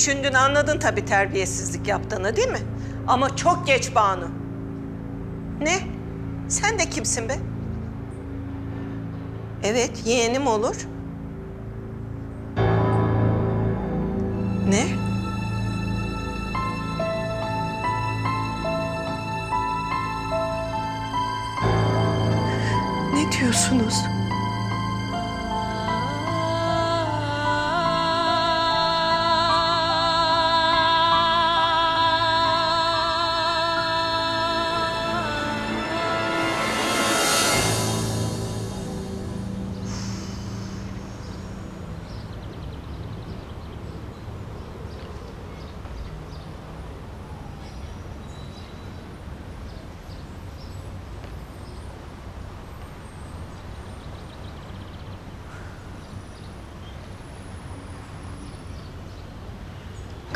Düşündün anladın tabii terbiyesizlik yaptığını değil mi? Ama çok geç Banu. Ne? Sen de kimsin be? Evet, yeğenim olur. Ne? Ne diyorsunuz?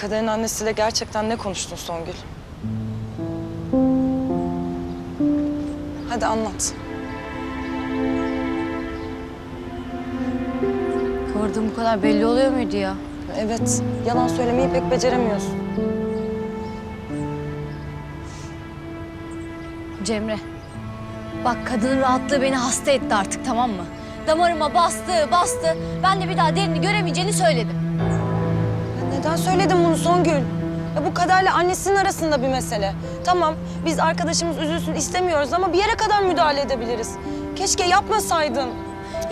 Kader'in annesiyle gerçekten ne konuştun Songül? Hadi anlat. Kıvırdığım bu kadar belli oluyor muydu ya? Evet, yalan söylemeyi pek beceremiyorsun. Cemre. Bak kadının rahatlığı beni hasta etti artık tamam mı? Damarıma bastı bastı. Ben de bir daha derini göremeyeceğini söyledim. Ya neden söyledin bunu Songül? Ya bu Kader'le annesinin arasında bir mesele. Tamam, biz arkadaşımız üzülsün istemiyoruz ama bir yere kadar müdahale edebiliriz. Keşke yapmasaydın.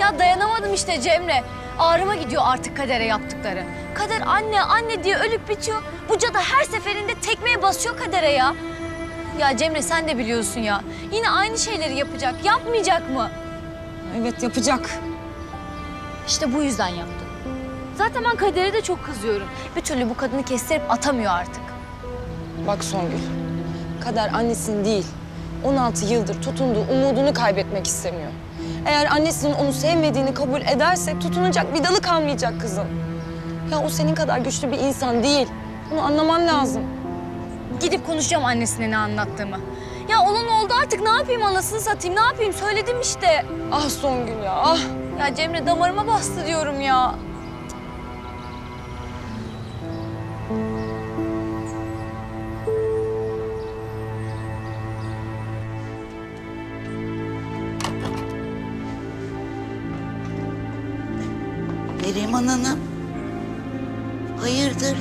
Ya dayanamadım işte Cemre. Ağrıma gidiyor artık kadere yaptıkları. Kader anne anne diye ölüp bitiyor. Bu cadı her seferinde tekmeye basıyor kadere ya. Ya Cemre sen de biliyorsun ya. Yine aynı şeyleri yapacak. Yapmayacak mı? Evet, yapacak. İşte bu yüzden yaptı. Zaten ben kadere de çok kızıyorum. Bir türlü bu kadını kestirip atamıyor artık. Bak Songül, Kader annesini değil, 16 yıldır tutunduğu umudunu kaybetmek istemiyor. Eğer annesinin onu sevmediğini kabul ederse tutunacak bir dalı kalmayacak kızın. Ya o senin kadar güçlü bir insan değil. Bunu anlaman lazım. Gidip konuşacağım annesine ne anlattığımı. Ya olan oldu artık ne yapayım anasını satayım ne yapayım söyledim işte. Ah Songül ya, ah. Ya Cemre damarıma bastı diyorum ya. Neriman Hanım. Hayırdır?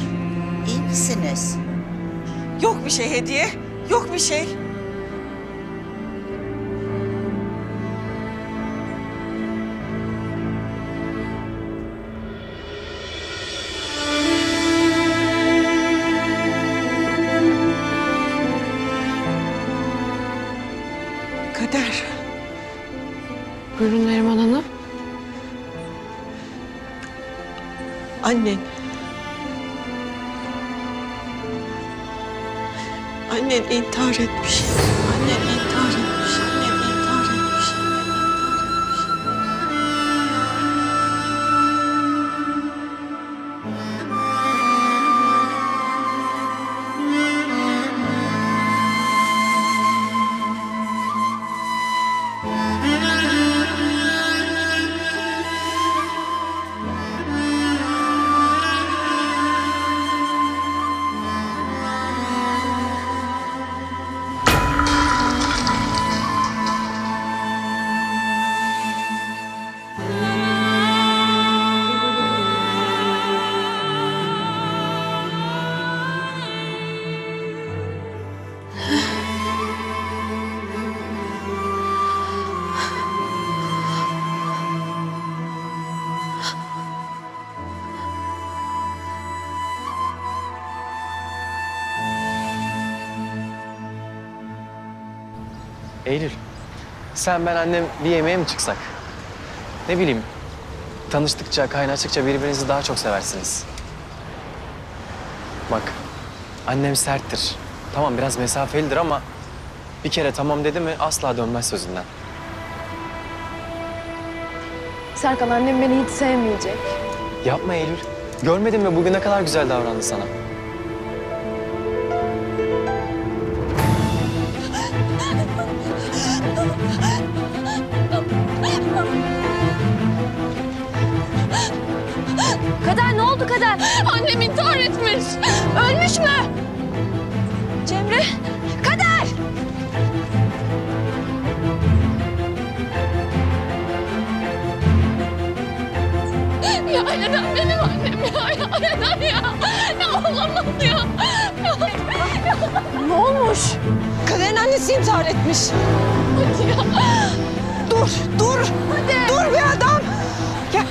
İyi misiniz? Yok bir şey hediye, yok bir şey. Kader. Buyurun Neriman Hanım. Annen. Annen intihar etmiş. Eylül, sen ben annem bir yemeğe mi çıksak? Ne bileyim, tanıştıkça, kaynaştıkça birbirinizi daha çok seversiniz. Bak, annem serttir. Tamam biraz mesafelidir ama bir kere tamam dedi mi asla dönmez sözünden. Serkan annem beni hiç sevmeyecek. Yapma Eylül. Görmedin mi bugün ne kadar güzel davrandı sana? Oldu Kader? Annem intihar etmiş. Ölmüş mü? Cemre, Kader! Ya neden benim annem ya? Ya neden ya? Ya olamaz ya. ya. Ne olmuş? Kader'in annesi intihar etmiş. Hadi ya. Dur, dur. Dur bir adam. Gel.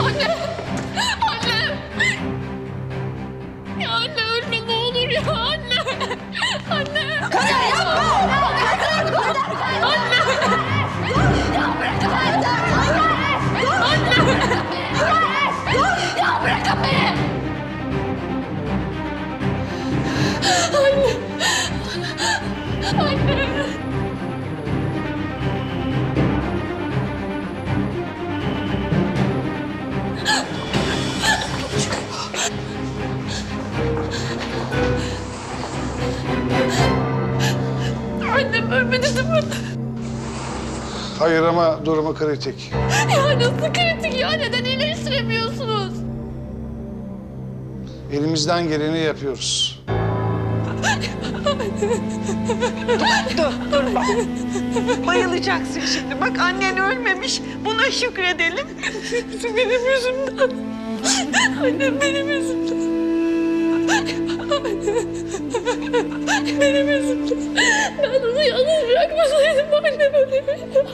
Anne. Hayır ama durumu kritik. Ya nasıl kritik ya? Neden iyileştiremiyorsunuz? Elimizden geleni yapıyoruz. Bayılacaksın şimdi. Bak annen ölmemiş. Buna şükredelim. Benim yüzümden. Annem benim yüzümden. Benim yüzümden. Ben onu yalnız bırakmasaydım annem ölebilirdi.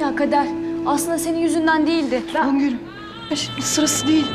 Ya Kader, aslında senin yüzünden değildi. Sırası değil.